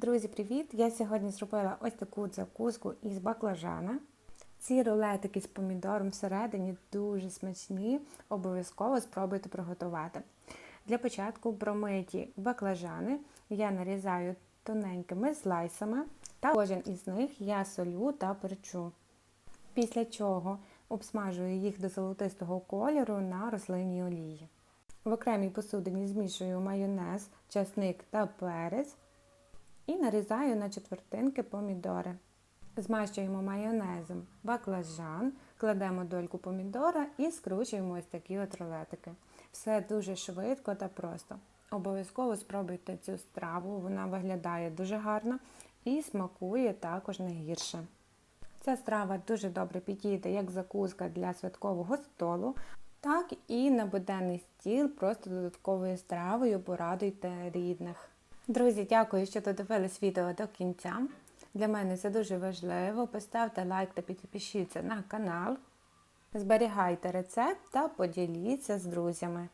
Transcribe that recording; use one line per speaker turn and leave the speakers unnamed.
Друзі, привіт! Я сьогодні зробила ось таку закуску із баклажана. Ці рулетики з помідором всередині дуже смачні, обов'язково спробуйте приготувати. Для початку промиті баклажани я нарізаю тоненькими слайсами, та кожен із них я солю та перчу. Після чого обсмажую їх до золотистого кольору на рослинній олії. В окремій посудині змішую майонез, часник та перець і нарізаю на четвертинки помідори. Змащуємо майонезом баклажан, кладемо дольку помідора і скручуємо ось такі от рулетики. Все дуже швидко та просто. Обов'язково спробуйте цю страву, вона виглядає дуже гарно і смакує також не гірше. Ця страва дуже добре підійде як закуска для святкового столу, так і на буденний стіл просто додатковою стравою порадуйте рідних. Друзі, дякую, що додивились відео до кінця. Для мене це дуже важливо. Поставте лайк та підпишіться на канал. Зберігайте рецепт та поділіться з друзями.